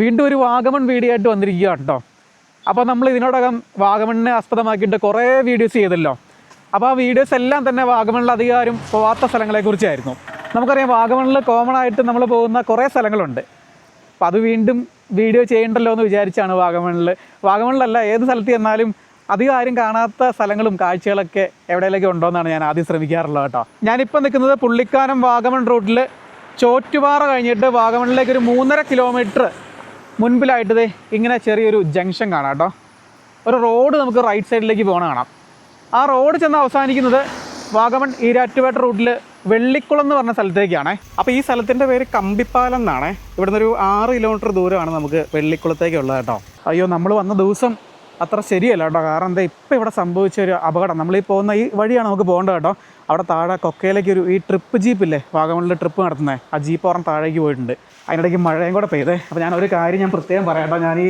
വീണ്ടും ഒരു വാഗമൺ വീഡിയോ ആയിട്ട് വന്നിരിക്കുക കേട്ടോ അപ്പോൾ നമ്മൾ ഇതിനോടകം വാഗമണിനെ ആസ്പദമാക്കിയിട്ട് കുറേ വീഡിയോസ് ചെയ്തല്ലോ. അപ്പോൾ ആ വീഡിയോസ് എല്ലാം തന്നെ വാഗമണിൽ അധികാരം പോവാത്ത സ്ഥലങ്ങളെക്കുറിച്ചായിരുന്നു നമുക്കറിയാം വാഗമണിൽ കോമൺ ആയിട്ട് നമ്മൾ പോകുന്ന കുറേ സ്ഥലങ്ങളുണ്ട്. അപ്പോൾ അത് വീണ്ടും വീഡിയോ ചെയ്യണ്ടല്ലോ എന്ന് വിചാരിച്ചാണ് വാഗമണിൽ വാഗമണിലല്ല ഏത് സ്ഥലത്ത് ചെന്നാലും അധികം ആരും കാണാത്ത സ്ഥലങ്ങളും കാഴ്ചകളൊക്കെ എവിടെയെങ്കിലും ഉണ്ടോയെന്നാണ് ഞാൻ ആദ്യം ശ്രമിക്കാറുള്ളത് കേട്ടോ. ഞാനിപ്പോൾ നിൽക്കുന്നത് പുള്ളിക്കാനം വാഗമൺ റൂട്ടിൽ ചോറ്റുപാറ കഴിഞ്ഞിട്ട് വാഗമണിലേക്ക് ഒരു മൂന്നര കിലോമീറ്റർ മുൻപിലായിട്ട് ഇങ്ങനെ ചെറിയൊരു ജംഗ്ഷൻ കാണാം കേട്ടോ. ഒരു റോഡ് നമുക്ക് റൈറ്റ് സൈഡിലേക്ക് പോകണ കാണാം. ആ റോഡ് ചെന്ന് അവസാനിക്കുന്നത് വാഗമൺ ഈരാറ്റുപേട്ട റൂട്ടിൽ വെള്ളിക്കുളം എന്ന് പറഞ്ഞ സ്ഥലത്തേക്കാണ്. അപ്പോൾ ഈ സ്ഥലത്തിന്റെ പേര് കമ്പിപ്പാലം എന്നാണ്. ഇവിടുന്ന് ഒരു ആറ് കിലോമീറ്റർ ദൂരമാണ് നമുക്ക് വെള്ളിക്കുളത്തേക്കുള്ളത് കേട്ടോ. അയ്യോ നമ്മൾ വന്ന ദിവസം അത്ര ശരിയല്ല കേട്ടോ. കാരണം എന്താ ഇപ്പോൾ ഇവിടെ സംഭവിച്ച ഒരു അപകടം. നമ്മൾ ഈ പോകുന്ന ഈ വഴിയാണ് നമുക്ക് പോകേണ്ടത് കേട്ടോ. അവിടെ താഴെ കൊക്കയിലേക്ക് ഒരു ഈ ട്രിപ്പ് ജീപ്പില്ലേ വാഗമണിൽ ട്രിപ്പ് നടത്തുന്നത് ആ ജീപ്പ് പറഞ്ഞ് താഴേക്ക് പോയിട്ടുണ്ട്. അതിനിടയ്ക്ക് മഴയും കൂടെ പെയ്തേ. അപ്പോൾ ഞാൻ ഒരു കാര്യം ഞാൻ പ്രത്യേകം പറയാം. കേട്ടോ ഞാൻ ഈ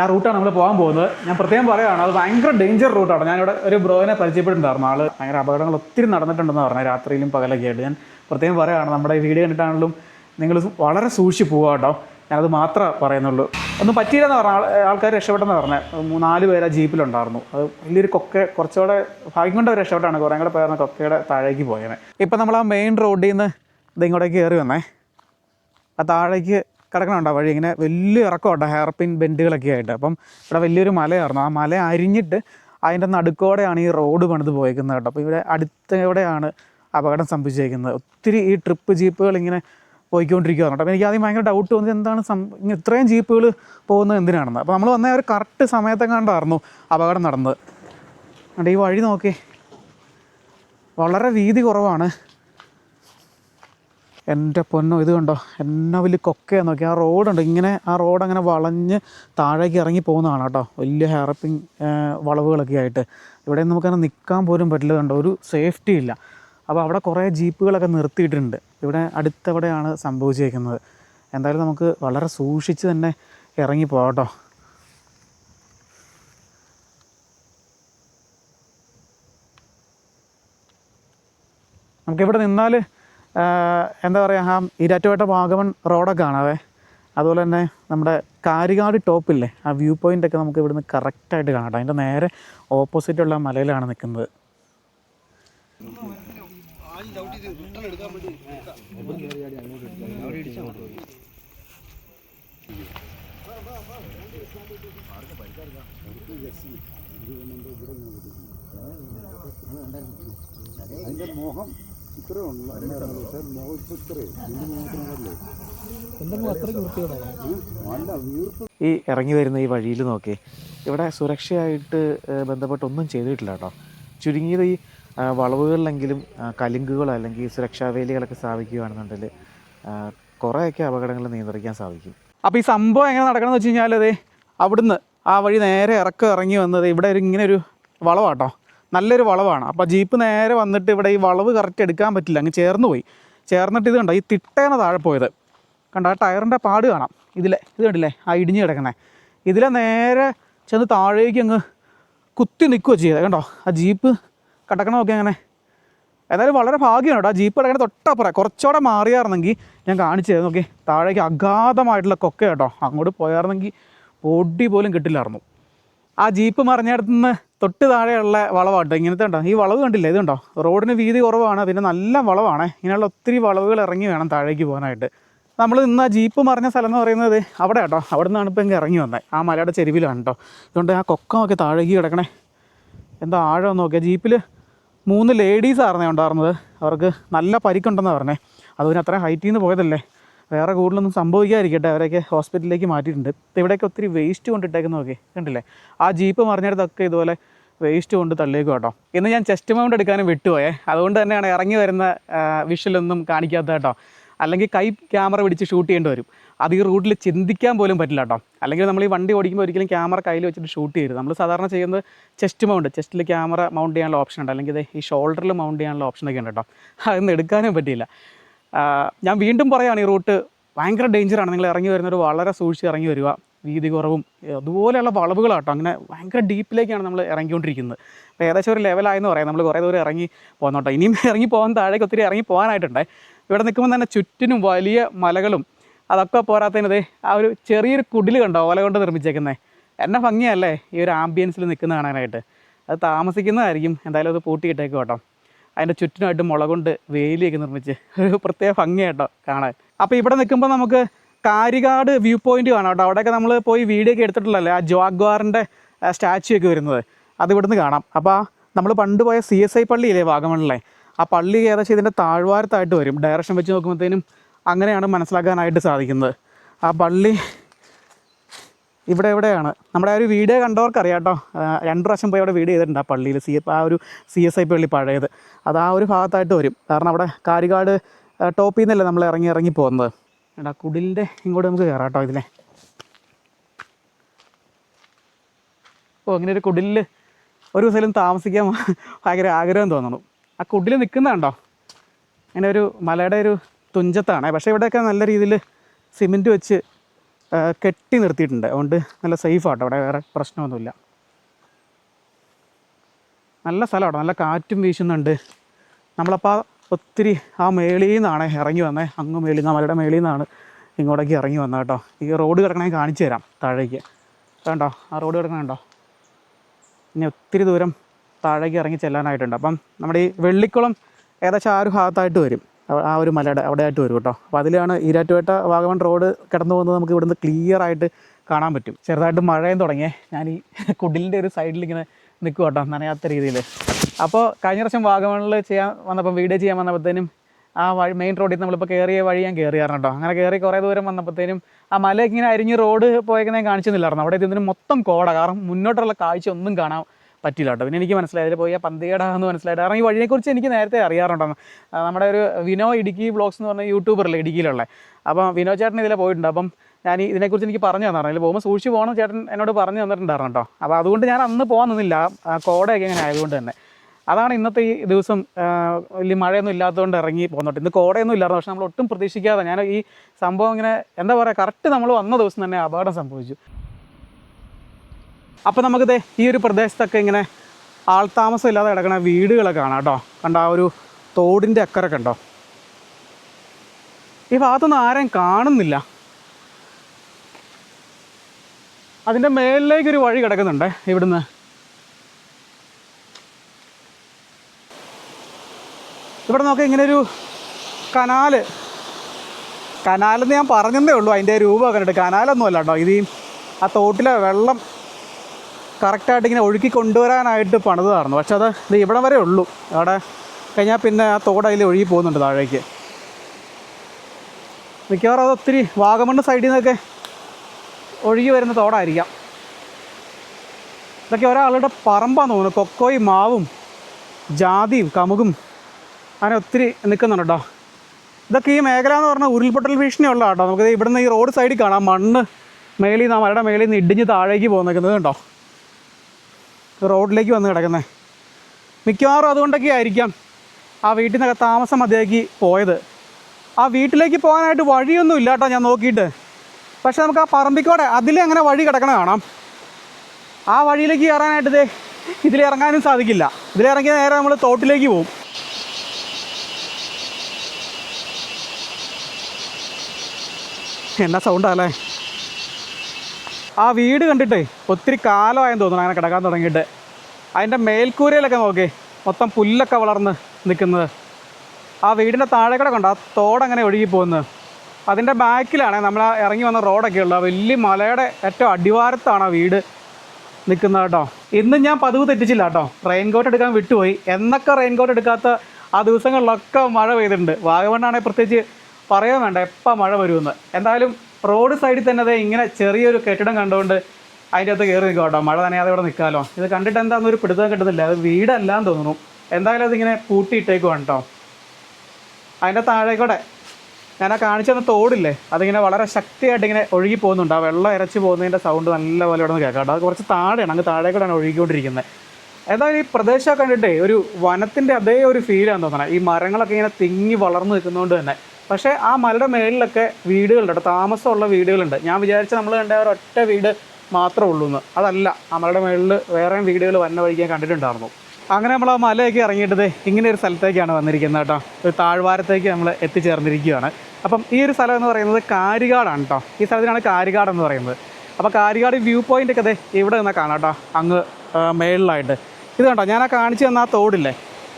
ആ റൂട്ടാണ് നമ്മൾ പോകാൻ പോകുന്നത്. ഞാൻ പ്രത്യേകം പറയുകയാണ് അത് ഭയങ്കര ഡേഞ്ചർ റൂട്ടാണ് ഞാനിവിടെ ഒരു ബ്രോയിനെ പരിചയപ്പെട്ടിട്ടുണ്ടായിരുന്നു. ആൾ ഭയങ്കര അപകടങ്ങൾ ഒത്തിരി നടന്നിട്ടുണ്ടെന്ന് പറഞ്ഞാൽ രാത്രിയിലും പകലൊക്കെ ആയിട്ട്. ഞാൻ പ്രത്യേകം പറയുകയാണ് നമ്മുടെ ഈ വീഡിയോ കണ്ടിട്ടാണെങ്കിലും നിങ്ങൾ വളരെ സൂക്ഷിച്ച് പോവുക കേട്ടോ. ഞാനത് മാത്രമേ പറയുന്നുള്ളൂ. ഒന്നും പറ്റിയില്ലെന്ന് പറഞ്ഞ ആൾക്കാർ രക്ഷപ്പെട്ടെന്ന് പറഞ്ഞത് മൂന്നാൽ പേര് ആ ജീപ്പിലുണ്ടായിരുന്നു. അത് വലിയൊരു കൊക്ക കുറച്ചുകൂടെ ഭാഗ്യം കൊണ്ട് രക്ഷപ്പെട്ടാണ്. കുറേ കൂടെ പേർന്ന കൊക്കയുടെ താഴേക്ക് പോയത് ഇപ്പം നമ്മൾ ആ മെയിൻ റോഡിൽ നിന്ന് ഇത് ഇങ്ങോട്ടേക്ക് കയറി വന്നേ. ആ താഴേക്ക് കിടക്കണുണ്ടോ? വഴി ഇങ്ങനെ വലിയ ഇറക്കമുണ്ട് ഹെയർ പിൻ ബെൻഡുകളൊക്കെ ആയിട്ട്. അപ്പം ഇവിടെ വലിയൊരു മലയായിരുന്നു. ആ മല അരിഞ്ഞിട്ട് അതിന്റെ നടുക്കോടെയാണ് ഈ റോഡ് പണിത് പോയേക്കുന്നത് കേട്ടോ. അപ്പോൾ ഇവിടെ അടുത്തോടെയാണ് അപകടം സംഭവിച്ചേക്കുന്നത്? ഒത്തിരി ഈ ട്രിപ്പ് ജീപ്പുകൾ ഇങ്ങനെ പോയിക്കൊണ്ടിരിക്കുകയാണ് കേട്ടോ. അപ്പോൾ എനിക്ക് ആദ്യം ഭയങ്കര ഡൗട്ട് തോന്നി എന്താണ് സം ഇത്രയും ജീപ്പുകൾ പോകുന്നത് എന്തിനാണെന്ന്. അപ്പോൾ നമ്മൾ വന്ന ഒരു കറക്റ്റ് സമയത്തെങ്ങാണ്ടായിരുന്നു അപകടം നടന്നത്. അതുകൊണ്ട് ഈ വഴി നോക്കി. വളരെ വീതി കുറവാണ്. എന്റെ പൊന്നോ ഇത് കണ്ടോ? എന്നാ വലിയ കൊക്കയെ നോക്കി. ആ റോഡുണ്ട്. ഇങ്ങനെ ആ റോഡ് അങ്ങനെ വളഞ്ഞ് താഴേക്ക് ഇറങ്ങി പോകുന്നതാണ് കേട്ടോ. വലിയ ഹെയർപിങ് വളവുകളൊക്കെ ആയിട്ട്. ഇവിടെ നമുക്കങ്ങനെ നിൽക്കാൻ പോലും പറ്റില്ല. കണ്ടോ? ഒരു സേഫ്റ്റി ഇല്ല. അപ്പോൾ അവിടെ കുറേ ജീപ്പുകളൊക്കെ നിർത്തിയിട്ടുണ്ട്. ഇവിടെ അടുത്തവിടെയാണ് സംഭവിച്ചിരിക്കുന്നത് എന്തായാലും നമുക്ക് വളരെ സൂക്ഷിച്ച് തന്നെ ഇറങ്ങി കേട്ടോ. നമുക്കിവിടെ നിന്നാൽ എന്താ പറയുക ആ ഇരാറ്റുവേട്ട വാഗമൺ റോഡൊക്കെ കാണാവേ. അതുപോലെ തന്നെ നമ്മുടെ കാരികാട് ടോപ്പില്ലേ ആ വ്യൂ പോയിന്റ് ഒക്കെ നമുക്ക് ഇവിടുന്ന് കറക്റ്റായിട്ട് കാണാം അതിന്റെ നേരെ ഓപ്പോസിറ്റുള്ള മലയിലാണ് നിൽക്കുന്നത്. അതിന്റെ മോഹം പക്ഷേ ഇപ്പൊ ഈ ഇറങ്ങി വരുന്ന ഈ വഴിയിൽ നോക്കി ഇവിടെ സുരക്ഷയായിട്ട് ബന്ധപ്പെട്ടൊന്നും ബന്ധപ്പെട്ട് ഒന്നും ചെയ്തിട്ടില്ല കേട്ടോ. ചുരുങ്ങിയത് ഈ വളവുകളിലെങ്കിലും കലുങ്കുകളോ അല്ലെങ്കിൽ സുരക്ഷാ വേലികളൊക്കെ സ്ഥാപിക്കുകയാണെന്നുണ്ടെങ്കിൽ കുറേയൊക്കെ അപകടങ്ങൾ നിയന്ത്രിക്കാൻ സാധിക്കും. അപ്പോൾ ഈ സംഭവം എങ്ങനെ നടക്കണമെന്ന് വെച്ച് കഴിഞ്ഞാൽ അതെ അവിടുന്ന് ആ വഴി നേരെ ഇറക്കം ഇറങ്ങി വന്നത് ഇവിടെ ഒരു ഇങ്ങനെ ഒരു വളവാട്ടോ. നല്ലൊരു വളവാണ്. അപ്പോൾ ജീപ്പ് നേരെ വന്നിട്ട് ഇവിടെ ഈ വളവ് കറക്റ്റ് എടുക്കാൻ പറ്റില്ല. അങ്ങ് ചേർന്ന് പോയി. ചേർന്നിട്ട് ഇത് കണ്ടോ ഈ തിട്ടേന താഴെ പോയത്. കണ്ടോ ആ ടയറിന്റെ പാട് കാണാം. ഇതിലെ ഇത് കണ്ടില്ലേ ആ ഇടിഞ്ഞ് കിടക്കണേ. ഇതിലെ നേരെ ചെന്ന് താഴേക്ക് അങ്ങ് കുത്തി നിൽക്കുകയോ ചെയ്തത്. കണ്ടോ ആ ജീപ്പ് കിടക്കണമൊക്കെ അങ്ങനെ ഏതായാലും വളരെ ഭാഗ്യമാണ് കേട്ടോ. ആ ജീപ്പ് കിടക്കണ തൊട്ടപ്പുറം. കുറച്ചുകൂടെ മാറിയായിരുന്നെങ്കിൽ ഞാൻ കാണിച്ചു തരുന്നു നോക്കി താഴേക്ക് അഗാധമായിട്ടുള്ള കൊക്ക കേട്ടോ. അങ്ങോട്ട് പോയായിരുന്നെങ്കിൽ പൊടി പോലും കിട്ടില്ലായിരുന്നു. ആ ജീപ്പ് മറിഞ്ഞിടത്തു നിന്ന് തൊട്ട് താഴെയുള്ള വളവാട്ടോ. ഇങ്ങനത്തെ ഉണ്ടോ ഈ വളവ് കണ്ടില്ലേ? ഇതുണ്ടോ? റോഡിന് വീതി കുറവാണ് പിന്നെ നല്ല വളവാണ്. ഇങ്ങനെയുള്ള ഒത്തിരി വളവുകൾ ഇറങ്ങി വേണം താഴേക്ക് പോകാനായിട്ട്. നമ്മൾ ഇന്ന് ആ ജീപ്പ് മറിഞ്ഞ സ്ഥലം എന്ന് പറയുന്നത് അവിടെ കേട്ടോ. അവിടെ നിന്നാണ് ഇപ്പം ഇങ്ങനെ ഇറങ്ങി വന്നത് ആ മലയുടെ ചെരുവിലാണ് കേട്ടോ. അതുകൊണ്ട് ആ കൊക്കമൊക്കെ താഴേക്ക് കിടക്കണേ. എന്താ ആഴം നോക്കിയാൽ ജീപ്പിൽ മൂന്ന് ലേഡീസ് ആയിരുന്നേ ഉണ്ടായിരുന്നത്. അവർക്ക് നല്ല പരിക്കുണ്ടെന്നാണ് പറഞ്ഞേ. അതുകൊണ്ട് അത്രയും ഹൈറ്റിൽ നിന്ന് പോയതല്ലേ? വേറെ കൂടുതലൊന്നും സംഭവിക്കാതിരിക്കട്ടെ. അവരെയൊക്കെ ഹോസ്പിറ്റലിലേക്ക് മാറ്റിയിട്ടുണ്ട്. ഇവിടെയൊക്കെ ഒത്തിരി വേസ്റ്റ് കൊണ്ടിട്ടേക്കുന്ന നോക്കി കണ്ടില്ലേ? ആ ജീപ്പ് മറിഞ്ഞിടത്തൊക്കെ ഇതുപോലെ വേസ്റ്റ് കൊണ്ട് തള്ളിയേക്കും കേട്ടോ. ഇന്ന് ഞാൻ ചെസ്റ്റ് മൗണ്ട് എടുക്കാനും വിട്ടുപോയേ. അതുകൊണ്ട് തന്നെയാണ് ഇറങ്ങി വരുന്ന വിഷലൊന്നും കാണിക്കാത്ത കേട്ടോ. അല്ലെങ്കിൽ കൈ ക്യാമറ പിടിച്ച് ഷൂട്ട് ചെയ്യേണ്ടി വരും. അത് ഈ റൂട്ടിൽ ചിന്തിക്കാൻ പോലും പറ്റില്ല കേട്ടോ. അല്ലെങ്കിൽ നമ്മൾ ഈ വണ്ടി ഓടിക്കുമ്പോൾ ഒരിക്കലും ക്യാമറ കയ്യിൽ വെച്ചിട്ട് ഷൂട്ട് ചെയ്യരുത്. നമ്മൾ സാധാരണ ചെയ്യുന്നത് ചെസ്റ്റ് മൗണ്ട് ചെസ്റ്റിൽ ക്യാമറ മൗണ്ട് ചെയ്യാനുള്ള ഓപ്ഷൻ ഉണ്ട്. അല്ലെങ്കിൽ ഈ ഷോൾഡറിൽ മൗണ്ട് ചെയ്യാനുള്ള ഓപ്ഷനൊക്കെ ഉണ്ട് കേട്ടോ. അതൊന്നും എടുക്കാനും പറ്റിയില്ല. ഞാൻ വീണ്ടും പറയുകയാണ് ഈ റൂട്ട് ഭയങ്കര ഡേഞ്ചറാണ്. നിങ്ങൾ ഇറങ്ങി വരുന്നവർ വളരെ സൂക്ഷിച്ച് ഇറങ്ങി വരിക. വീതി കുറവും അതുപോലെയുള്ള വളവുകളാട്ടോ. അങ്ങനെ ഭയങ്കര ഡീപ്പിലേക്കാണ് നമ്മൾ ഇറങ്ങിക്കൊണ്ടിരിക്കുന്നത്. അപ്പോൾ ഏകദേശം ഒരു ലെവലായെന്ന് പറയാം. നമ്മൾ കുറേ ദൂരം ഇറങ്ങി പോകുന്നോട്ടോ ഇനിയും ഇറങ്ങി പോകാൻ താഴേക്ക് ഒത്തിരി ഇറങ്ങി പോകാനായിട്ടുണ്ട്. ഇവിടെ നിൽക്കുമ്പോൾ തന്നെ ചുറ്റിനും വലിയ മലകളും അതൊക്കെ പോരാത്തതിനത് ആ ഒരു ചെറിയൊരു കുടിൽ കണ്ടോ? ഓല കൊണ്ട് നിർമ്മിച്ചേക്കുന്നത് എന്നെ ഭംഗിയല്ലേ ഈ ഒരു ആംബിയൻസിൽ നിൽക്കുന്ന കാണാനായിട്ട്. അത് താമസിക്കുന്നതായിരിക്കും. എന്തായാലും അത് പൂട്ടിയിട്ടേക്കും കേട്ടോ. അതിന്റെ ചുറ്റിനായിട്ട് മുളകൊണ്ട് വേലിയൊക്കെ നിർമ്മിച്ച് ഒരു പ്രത്യേക ഭംഗിയായിട്ടോ കാണാൻ. അപ്പോൾ ഇവിടെ നിൽക്കുമ്പോൾ നമുക്ക് കാരികാട് വ്യൂ പോയിന്റ് കാണാം കേട്ടോ. അവിടെയൊക്കെ നമ്മൾ പോയി വീഡിയോ ഒക്കെ എടുത്തിട്ടുള്ളല്ലേ ആ ജോഗ്വാറിന്റെ സ്റ്റാച്ചു ഒക്കെ വരുന്നത്. അത് ഇവിടുന്ന് കാണാം. അപ്പോൾ നമ്മൾ പണ്ട് പോയ സി എസ് ഐ പള്ളിയില്ലേ വാഗമണിലെ? ആ പള്ളി ഏകദേശം ഇതിന്റെ താഴ്വാരത്തായിട്ട് വരും. ഡയറക്ഷൻ വെച്ച് നോക്കുമ്പോഴത്തേനും അങ്ങനെയാണ് മനസ്സിലാക്കാനായിട്ട് സാധിക്കുന്നത്. ആ പള്ളി ഇവിടെ എവിടെയാണ്? നമ്മുടെ ആ ഒരു വീഡിയോ കണ്ടവർക്ക് അറിയാം കേട്ടോ രണ്ട് പ്രാവശ്യം പോയി അവിടെ വീഡിയോ ചെയ്തിട്ടുണ്ട് ആ പള്ളിയിൽ. സി ആ ഒരു സി എസ് ഐ പള്ളി പഴയത്. അത് ആ ഒരു ഭാഗത്തായിട്ട് വരും. കാരണം അവിടെ കാരികാട് ടോപ്പിൽ നിന്നല്ലേ നമ്മൾ ഇറങ്ങി ഇറങ്ങി പോകുന്നത്. എടാ കുടിലിന്റെ ഇങ്ങോട്ട് നമുക്ക് കയറാം കേട്ടോ ഇതിലെ. ഓ അങ്ങനെ ഒരു കുടിലിൽ ഒരു ദിവസം താമസിക്കാൻ ഭയങ്കര ആഗ്രഹം തോന്നുന്നു ആ കുടിൽ നിൽക്കുന്നതുണ്ടോ ഇങ്ങനെ ഒരു മലയുടെ ഒരു തുഞ്ചത്താണ്. പക്ഷേ ഇവിടെയൊക്കെ നല്ല രീതിയിൽ സിമെന്റ് വെച്ച് കെട്ടി നിർത്തിയിട്ടുണ്ട്. അതുകൊണ്ട് നല്ല സേഫ് ആട്ടോ. അവിടെ വേറെ പ്രശ്നമൊന്നുമില്ല. നല്ല സ്ഥലമാണ് നല്ല കാറ്റും വീശുന്നുണ്ട്. നമ്മളപ്പോൾ ഒത്തിരി ആ മേളിൽ നിന്നാണ് ഇറങ്ങി വന്നത് അങ്ങ് മേളിൽ നിന്ന് മലയുടെ മേളിൽ നിന്നാണ് ഇങ്ങോട്ടേക്ക് ഇറങ്ങി വന്നത് കേട്ടോ. ഈ റോഡ് കിടക്കണേ കാണിച്ചു തരാം താഴേക്ക്. കണ്ടോ? ആ റോഡ് കിടക്കണുണ്ടോ ഇനി ഒത്തിരി ദൂരം താഴേക്ക് ഇറങ്ങി ചെല്ലാനായിട്ടുണ്ട്. അപ്പം നമ്മുടെ ഈ വെള്ളിക്കുളം ഏകദേശം ആ ഒരു ഭാഗത്തായിട്ട് വരും. ആ- ഒരു മലയുടെ അവിടെ ആയിട്ട് വരും കേട്ടോ. അപ്പോൾ അതിലാണ് ഈരാറ്റുപേട്ട വാഗമൺ റോഡ് കിടന്നു പോകുന്നത് നമുക്ക് ഇവിടുന്ന് ക്ലിയർ ആയിട്ട് കാണാൻ പറ്റും. ചെറുതായിട്ട് മഴയും തുടങ്ങിയേ. ഞാൻ ഈ കുടിലിന്റെ ഒരു സൈഡിൽ ഇങ്ങനെ നിൽക്കും കേട്ടോ നനയാത്ത രീതിയിൽ അപ്പോൾ കഴിഞ്ഞ പ്രാവശ്യം വാഗമണിൽ ചെയ്യാൻ വന്നപ്പം വീഡിയോ ചെയ്യാൻ വന്നപ്പോഴത്തേനും ആ വഴി മെയിൻ റോഡിൽ നമ്മളിപ്പോൾ കയറിയ വഴി ഞാൻ കയറിയായിരുന്നു കേട്ടോ. അങ്ങനെ കയറി കുറേ ദൂരം വന്നപ്പോഴത്തേനും ആ മല ഇങ്ങനെ അരിഞ്ഞ് റോഡ് പോയേക്കുന്നത് ഞാൻ കാണിച്ചെന്നില്ലായിരുന്നു അവിടെ ഇതിന് മൊത്തം കോട. കാരണം മുന്നോട്ടുള്ള കാഴ്ച ഒന്നും കാണാൻ പറ്റില്ല കേട്ടോ. പിന്നെ എനിക്ക് മനസ്സിലായി. അതിൽ പോയി ആ പന്തികട എന്ന് മനസ്സിലായിട്ട്. കാരണം ഈ വഴിയെക്കുറിച്ച് എനിക്ക് നേരത്തെ അറിയാറുണ്ടെന്ന് നമ്മുടെ ഒരു വിനോ ഇടുക്കി ബ്ലോഗ്സ് എന്ന് പറഞ്ഞ യൂട്യൂബറല്ലേ ഇടുക്കിയിലുള്ള. അപ്പം വിനോ ചേട്ടൻ ഇതിലെ പോയിട്ടുണ്ട്. അപ്പം ഞാൻ ഇതിനെക്കുറിച്ച് എനിക്ക് പറഞ്ഞു തന്നായിരുന്നു. അതിൽ പോകുമ്പോൾ സൂക്ഷിച്ച് പോകണം ചേട്ടൻ എന്നോട് പറഞ്ഞു തന്നിട്ടുണ്ടായിരുന്നു കേട്ടോ. അപ്പോൾ അതുകൊണ്ട് ഞാൻ അന്ന് പോകാൻ നിന്നില്ല. കോടയൊക്കെ ഇങ്ങനെ ആയതുകൊണ്ട് തന്നെ. അതാണ് ഇന്നത്തെ ഈ ദിവസം വലിയ മഴയൊന്നും ഇല്ലാത്തതുകൊണ്ട് ഇറങ്ങി പോകുന്നുണ്ട് ഇന്ന് കോടയൊന്നും ഇല്ലായിരുന്നു. പക്ഷെ നമ്മൾ ഒട്ടും പ്രതീക്ഷിക്കാതെ ഞാൻ ഈ സംഭവം ഇങ്ങനെ എന്താ പറയുക കറക്റ്റ് നമ്മൾ വന്ന ദിവസം തന്നെ അപകടം സംഭവിച്ചു. അപ്പോൾ നമുക്കിത് ഈ ഒരു പ്രദേശത്തൊക്കെ ഇങ്ങനെ ആൾതാമസം ഇല്ലാതെ കിടക്കുന്ന വീടുകളൊക്കെ കാണാം കേട്ടോ. കണ്ട ആ ഒരു തോടിന്റെ അക്കരൊക്കെ ഉണ്ടോ? ഈ ഭാഗത്തൊന്നും ആരെയും കാണുന്നില്ല. അതിന്റെ മേലിലേക്കൊരു വഴി കിടക്കുന്നുണ്ട് ഇവിടുന്ന്. ഇവിടെ നോക്കി ഇങ്ങനെ ഒരു കനാല്. കനാലെന്ന് ഞാൻ പറഞ്ഞതേ ഉള്ളൂ അതിന്റെ രൂപമൊക്കെ കണ്ടിട്ട്. കനാലൊന്നും കേട്ടോ ഇത് ആ തോട്ടിലെ വെള്ളം കറക്റ്റായിട്ട് ഇങ്ങനെ ഒഴുക്കി കൊണ്ടുവരാനായിട്ട് പണിതായിരുന്നു. പക്ഷെ അത് ഇത് ഇവിടം വരെ ഉള്ളൂ. അവിടെ കഴിഞ്ഞാൽ പിന്നെ ആ തോട് അതിൽ ഒഴുകി പോകുന്നുണ്ട് താഴേക്ക്. മിക്കവാറും അത് ഒത്തിരി വാഗമണ്ണ് സൈഡിൽ നിന്നൊക്കെ ഒഴുകി വരുന്ന തോടായിരിക്കാം. ഇതൊക്കെ ഒരാളുടെ പറമ്പാന്ന് തോന്നുന്നു. കൊക്കോയും മാവും ജാതിയും കമുകും അങ്ങനെ ഒത്തിരി നിൽക്കുന്നുണ്ട് കേട്ടോ. ഇതൊക്കെ ഈ മേഖല എന്ന് പറഞ്ഞാൽ ഉരുൾപൊട്ടൽ ഭീഷണിയുള്ള കേട്ടോ. നമുക്ക് ഇവിടുന്ന് ഈ റോഡ് സൈഡിൽ കാണാം. മണ്ണ് മേളിൽ നിന്ന് ആ മലയുടെ മേളിൽ നിന്ന് ഇടിഞ്ഞ് താഴേക്ക് പോകുന്നത് കണ്ടോ റോഡിലേക്ക് വന്ന് കിടക്കുന്നത് മിക്കവാറും അതുകൊണ്ടൊക്കെ ആയിരിക്കാം ആ വീട്ടിൽ നിന്നൊക്കെ താമസം മതിയാക്കി പോയത്. ആ വീട്ടിലേക്ക് പോകാനായിട്ട് വഴിയൊന്നും ഇല്ല കേട്ടോ ഞാൻ നോക്കിയിട്ട്. പക്ഷെ നമുക്ക് ആ പറമ്പിക്കോടെ അതിലേ അങ്ങനെ വഴി കിടക്കണ കാണാം. ആ വഴിയിലേക്ക് കയറാനായിട്ട് ഇതേ ഇതിലിറങ്ങാനും സാധിക്കില്ല. ഇതിലിറങ്ങിയ നേരെ നമ്മൾ തോട്ടിലേക്ക് പോകും എന്നാ സൗണ്ടാല്ലേ ആ വീട് കണ്ടിട്ടേ ഒത്തിരി കാലമായെന്ന് തോന്നുന്നു അങ്ങനെ കിടക്കാൻ തുടങ്ങിയിട്ട്. അതിന്റെ മേൽക്കൂരയിലൊക്കെ നോക്കി മൊത്തം പുല്ലൊക്കെ വളർന്ന് നിൽക്കുന്നത്. ആ വീടിന്റെ താഴെ കൂടെ കണ്ടോ ആ തോടങ്ങനെ ഒഴുകി പോകുന്നത്. അതിന്റെ ബാക്കിലാണ് നമ്മൾ ഇറങ്ങി വന്ന റോഡൊക്കെ ഉള്ളത്. വലിയ മലയുടെ ഏറ്റവും അടിവാരത്താണ് ആ വീട് നിൽക്കുന്നത് കേട്ടോ. ഇന്നും ഞാൻ പതിവ് തെറ്റിച്ചില്ല കേട്ടോ. റെയിൻകോട്ട് എടുക്കാൻ വിട്ടുപോയി. എന്നൊക്കെ റെയിൻകോട്ട് എടുക്കാത്ത ആ ദിവസങ്ങളിലൊക്കെ മഴ പെയ്തിട്ടുണ്ട്. വാഗമണ്ണാണെങ്കിൽ പ്രത്യേകിച്ച് പറയാൻ വേണ്ട എപ്പോൾ മഴ വരുമെന്ന്. എന്തായാലും റോഡ് സൈഡിൽ തന്നെ അതെ ഇങ്ങനെ ചെറിയൊരു കെട്ടിടം കണ്ടുകൊണ്ട് അതിന്റെ അകത്ത് കയറി നിൽക്കും കേട്ടോ. മഴ നനയാതെ ഇവിടെ നിൽക്കാമല്ലോ ഇത് കണ്ടിട്ട് എന്താണെന്ന് ഒരു പിടുത്തം കിട്ടുന്നില്ല. അത് വീടല്ലാന്ന് തോന്നുന്നു. എന്തായാലും അതിങ്ങനെ പൂട്ടിയിട്ടേക്കുവാണ് കേട്ടോ. അതിന്റെ താഴേക്കൂടെ കൂടെ ഞാൻ ആ കാണിച്ചു തന്ന തോടില്ലേ? അതിങ്ങനെ വളരെ ശക്തിയായിട്ട് ഇങ്ങനെ ഒഴുകി പോകുന്നുണ്ട്. ആ വെള്ളം ഇരച്ച് പോകുന്നതിന്റെ സൗണ്ട് നല്ല പോലെ ഇവിടെ നിന്ന് കേൾക്കാം അത് കുറച്ച് താഴെയാണ്. അങ്ങ് താഴെ കൂടെയാണ് ഒഴുകിക്കൊണ്ടിരിക്കുന്നത്. എന്തായാലും ഈ പ്രദേശമൊക്കെ കണ്ടിട്ടേ ഒരു വനത്തിന്റെ അതേ ഒരു ഫീലാണ് തോന്നണം. ഈ മരങ്ങളൊക്കെ ഇങ്ങനെ തിങ്ങി വളർന്നു നിൽക്കുന്നതുകൊണ്ട് തന്നെ പക്ഷേ ആ മലയുടെ മേളിലൊക്കെ വീടുകളുണ്ട് താമസമുള്ള വീടുകളുണ്ട്. ഞാൻ വിചാരിച്ച നമ്മൾ കണ്ട ഒരൊറ്റ വീട് മാത്രമേ ഉള്ളൂ എന്ന്. അതല്ല ആ മലയുടെ മേളിൽ വേറെയും വീടുകൾ വന്ന വഴിക്കാൻ കണ്ടിട്ടുണ്ടായിരുന്നു. അങ്ങനെ നമ്മൾ ആ മലയൊക്കെ ഇറങ്ങിയിട്ട് ഇങ്ങനെ ഒരു സ്ഥലത്തേക്കാണ് വന്നിരിക്കുന്നത് കേട്ടോ. ഒരു താഴ്വാരത്തേക്ക് നമ്മൾ എത്തിച്ചേർന്നിരിക്കുകയാണ്. അപ്പം ഈ ഒരു സ്ഥലം എന്ന് പറയുന്നത് കാരികാടാണ് കേട്ടോ. ഈ സ്ഥലത്തിനാണ് കാരികാട് എന്ന് പറയുന്നത്. അപ്പോൾ കാരികാട് വ്യൂ പോയിന്റ് ഒക്കെ അതെ ഇവിടെ നിന്നാൽ കാണാം കേട്ടോ. അങ്ങ് മേളിലായിട്ട്. ഇത് കണ്ടോ? ഞാൻ ആ കാണിച്ചു തന്ന ആ തോടില്ലേ?